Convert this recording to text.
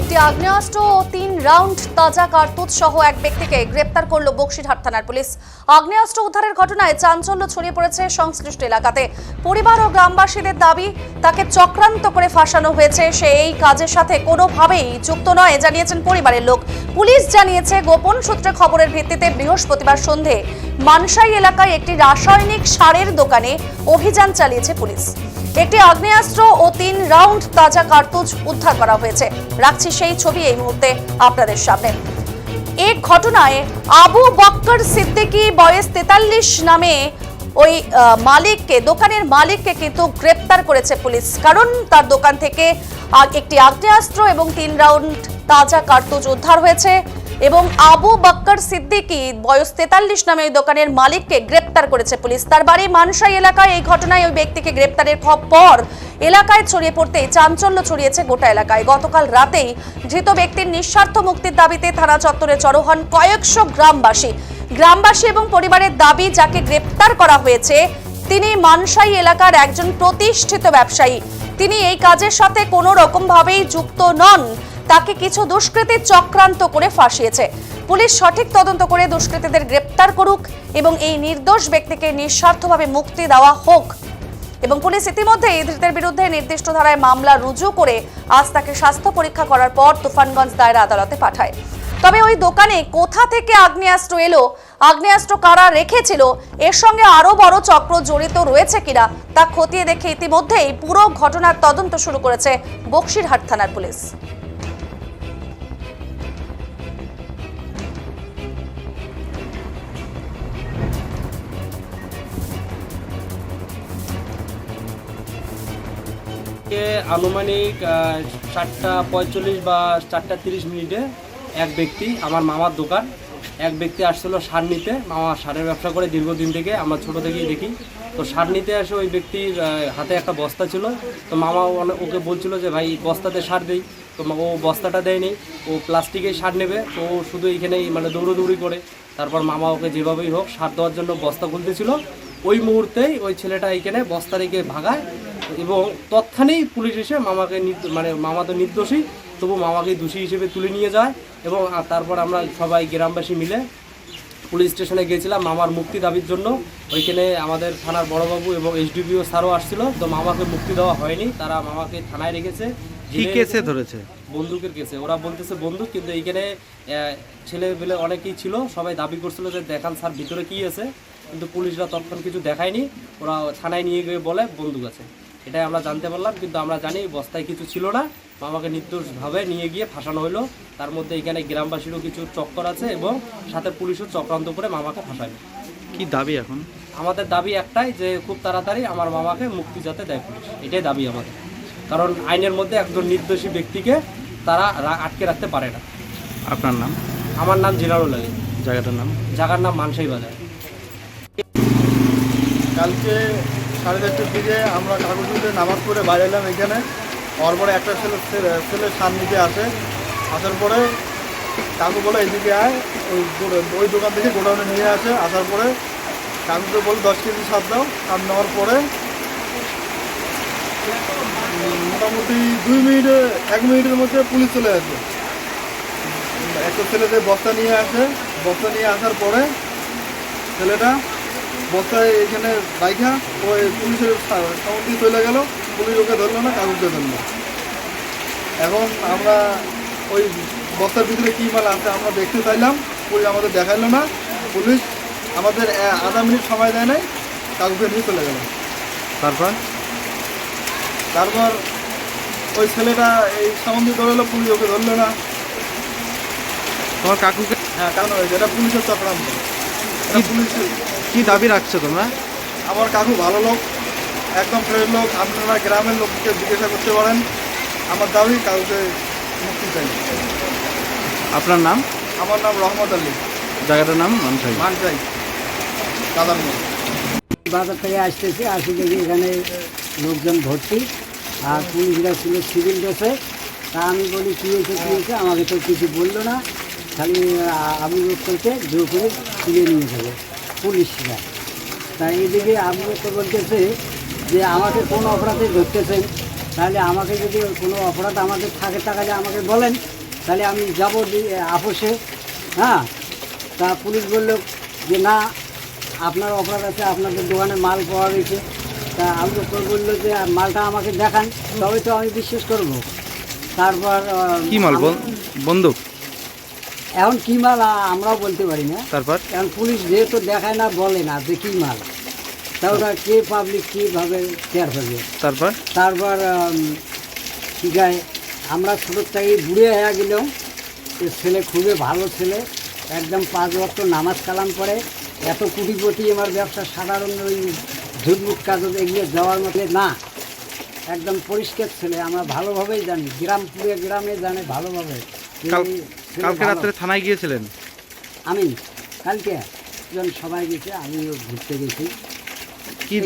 একটি আগ্নেয়াস্ত্র ও তিন রাউন্ড তাজা কার্তুজ সহ এক ব্যক্তিকে গ্রেপ্তার করল বক্সিরহাট থানার পুলিশ। আগ্নেয়াস্ত্র উদ্ধারের ঘটনায় চাঞ্চল্য ছড়িয়ে পড়েছে সংশ্লিষ্ট এলাকাতে। পরিবার ও গ্রামবাসীদের দাবি, তাকে চক্রান্ত করে ফাঁসানো হয়েছে। সে এই কাজের সাথে কোনোভাবেই যুক্ত নয়, জানিয়েছেন পরিবারের লোক। পুলিশ জানিয়েছে, গোপন সূত্রে খবরের ভিত্তিতে বৃহস্পতিবার সন্ধে মানসাই এলাকায় একটি রাসায়নিক সারের দোকানে অভিযান চালিয়েছে পুলিশ। একটি আগ্নেয়াস্ত্র ও তিন রাউন্ড তাজা কার্তুজ উদ্ধার করা হয়েছে। রাখছি সেই ছবি এই মুহূর্তে আপনাদের সামনে। এই ঘটনায় আবু বক্কর সিদ্দিকী বয়স তেতাল্লিশ নামে ওই মালিককে, দোকানের মালিককে কিন্তু গ্রেপ্তার করেছে পুলিশ। কারণ তার দোকান থেকে একটি আগ্নেয়াস্ত্র এবং তিন রাউন্ড তাজা কার্তুজ উদ্ধার হয়েছে। এবং আবু বক্কর সিদ্দিকী বয়স তেতাল্লিশ নামে ওই দোকানের মালিককে গ্রেপ্তার করেছে পুলিশ। তার বাড়ি মানসাই এলাকায় এই ঘটনায় ওই ব্যক্তিকে গ্রেপ্তারের পর এলাকায় ছড়িয়ে পড়তেই চাঞ্চল্য ছড়িয়েছে গোটা এলাকায়। গতকাল রাতেই ধৃত ব্যক্তির নিঃস্বার্থ মুক্তির দাবিতে থানা চত্বরে জড়ো হন কয়েকশো গ্রামবাসী। গ্রামবাসী এবং পরিবারের দাবি, যাকে গ্রেপ্তার করা হয়েছে, তিনি মানসাই এলাকার একজন প্রতিষ্ঠিত ব্যবসায়ী। তিনি এই কাজের সাথে কোনো রকম ভাবেই যুক্ত নন। তাকে কিছু দুষ্কৃতী চক্রান্ত করে ফাঁসিয়েছে। পুলিশ সঠিক তদন্ত করে দুষ্কৃতীদের গ্রেপ্তার করুক এবং এই নির্দোষ ব্যক্তিকে নিঃস্বার্থভাবে মুক্তি দেওয়া হোক। এবং পুলিশ ইতিমধ্যেই ধৃতের বিরুদ্ধে নির্দিষ্ট ধারায় মামলা রুজু করে আজ তাকে স্বাস্থ্য পরীক্ষা করার পর তুফানগঞ্জ দায়রা আদালতে পাঠায়। তবে ওই দোকানে কোথা থেকে আগ্নেয়াস্ত্র এলো, আগ্নেয়াস্ত্র কারা রেখেছিল, এর সঙ্গে আরও বড় চক্র জড়িত রয়েছে কিনা তা খতিয়ে দেখে ইতিমধ্যেই পুরো ঘটনার তদন্ত শুরু করেছে বক্সিরহাট থানার পুলিশ। আনুমানিক চারটা পঁয়তাল্লিশ বা চারটা তিরিশ মিনিটে এক ব্যক্তি, আমার মামার দোকান, এক ব্যক্তি আসছিল সার নিতে। মামা সারের ব্যবসা করে দীর্ঘদিন থেকে, আমরা ছোট থেকেই দেখি। তো সার নিতে এসে ওই ব্যক্তির হাতে একটা বস্তা ছিল। তো মামা ওকে বলছিল যে, ভাই বস্তাতে সার দেই। তো ও বস্তাটা দেয়নি, ও প্লাস্টিকের সার নেবে। তো ও শুধু এইখানেই মানে দৌড়োদৌড়ি করে। তারপর মামা ওকে যেভাবেই হোক সার দেওয়ার জন্য বস্তা খুলতেছিল। ওই মুহূর্তেই ওই ছেলেটা এইখানে বস্তা রেখে ভাগায়। এবং তৎক্ষণেই পুলিশ এসে মামাকে মানে মামা তো নির্দোষী তবু মামাকে দোষী হিসেবে তুলে নিয়ে যায় এবং তারপর আমরা সবাই গ্রামবাসী মিলে পুলিশ স্টেশনে গিয়েছিলাম মামার মুক্তি দাবির জন্য। ওইখানে আমাদের থানার বড়বাবু এবং এসডিপিও স্যারও আসছিল তো মামাকে মুক্তি দেওয়া হয়নি। তারা মামাকে থানায় রেখেছে। কি কেসে ধরেছে? বন্দুকের কেসে। ওরা বলতেছে বন্দুক কিন্তু এইখানে ছেলে পেলে অনেকেই ছিল সবাই দাবি করছিল যে দেখান স্যার ভিতরে কি আছে। কিন্তু পুলিশরা তৎক্ষণ কিছু দেখায়নি। ওরা থানায় নিয়ে গিয়ে বলে বন্দুক আছে। এটাই আমরা জানতে পারলাম কিন্তু আমরা জানি বস্তায় কিছু ছিল না। মামাকে নির্দোষভাবে নিয়ে গিয়ে ফাঁসানো হলো। তার মধ্যে এখানে গ্রামবাসীরও কিছু চক্কর আছে এবং সাথে পুলিশও চক্রান্ত করে মামাকে ফাঁসায় কি দাবি এখন? আমাদের দাবি একটাই যে খুব তাড়াতাড়ি আমার মামাকে মুক্তি যাতে দেয় পুলিশ। এটাই দাবি আমাদের। কারণ আইনের মধ্যে একজন নির্দোষী ব্যক্তিকে তারা আটকে রাখতে পারে না। আপনার নাম? আমার নাম জিনারুল আলী। জায়গাটার নাম? জায়গার নাম মানসাই বাজার কালকে সাড়ে চারটের দিকে আমরা কাগজগুলো নামাজ পড়ে বাইরে এলাম এখানে। হওয়ার পরে একটা ছেলে, ছেলে- ছেলে সার আসে। আসার পরে কাকু বলে এইদিকে আয়। ওই ওই দোকান থেকে গোডাউনে নিয়ে আসে। আসার পরে কাকুকে বলে, দশ কেজি সার দাও। সার নেওয়ার পরে মোটামুটি দুই মিনিটে, এক মিনিটের মধ্যে পুলিশ চলে আসে। একটা ছেলেদের বস্তা নিয়ে আসে। বস্তা নিয়ে আসার পরে ছেলেটা বস্তায় এখানে রাইখা ওই পুলিশের সামনে চলে গেল। পুলিশ ওকে ধরলো না কাগজকে ধরলো। এখন আমরা ওই বস্তার ভিতরে কী মাল আছে আমরা দেখতে চাইলাম। পুলিশ আমাদের দেখাইলো না। পুলিশ আমাদের আধা মিনিট সময় দেয় নাই কাগজকে নিয়ে চলে গেল। তারপর? তারপর ওই ছেলেটা এই সামনে ধরলো পুলিশ ওকে ধরলো না। তোমার কাকুকে হ্যাঁ কারণ যেটা পুলিশের চক্রান্ত। এটা পুলিশের কি দাবি রাখছো তোমরা? আমার কাকু ভালো লোক একদম ফ্রেন্ড লোক। আপনারা গ্রামের লোককে জিজ্ঞাসা করতে পারেন। আমার দাবি কাউকে মুক্তি চাই আপনার নাম? আমার নাম রহমত আলী। জায়গাটার নাম? মানসাই। মান চাই দাদার মতো। বাজার থেকে আসতেছি আসি দেখি এখানে লোকজন ভর্তি আর পুলিশরা ছিল সিভিল ড্রেসে তা আমি বলি কী হয়েছে কী হয়েছে? আমাকে তো কিছু বলল না। খালি আবু করতে জোর করে তুলে নিয়ে যাবে। পুলিশরা তা এদিকে আবু বক্কর বলতেছে যে আমাকে কোন অপরাধে ধরতেছেন? তাহলে আমাকে যদি কোনো অপরাধ আমাদের থাকে তাহলে আমাকে বলেন। তাহলে আমি যাব আপোষে হ্যাঁ? তা পুলিশ বলল যে না আপনার অপরাধ আছে আপনাদের দোকানে মাল পাওয়া গেছে। তা আবু বকর বলল যে মালটা আমাকে দেখান তবে তো আমি বিশ্বাস করব। তারপর কি মাল? বন- বন্দুক? এখন কি মাল আমরাও বলতে পারি না। তারপর? কারণ পুলিশ যেহেতু দেখায় না বলে না যে কি মাল। তা ওরা কে পাবলিক কীভাবে টের পাবে তারপর? তারপর কি গায় আমরা ছোটোর থেকে বুড়ে হয়ে গেলেও ছেলে খুবই ভালো ছেলে একদম পাঁচ বছর নামাজ কালাম পড়ে এত কুটিপতি আমার ব্যবসা সাধারণ ওই ঝুটমুট কাজ এগিয়ে যাওয়ার মতো না। একদম পরিষ্কার ছেলে আমরা ভালোভাবেই জানি গ্রাম পুরে গ্রামে জানে ভালোভাবে। কালকে রাত্রে থানায় গিয়েছিলেন? আমি কালকে সবাই গেছে আমিও ঘুরতে গেছি। কি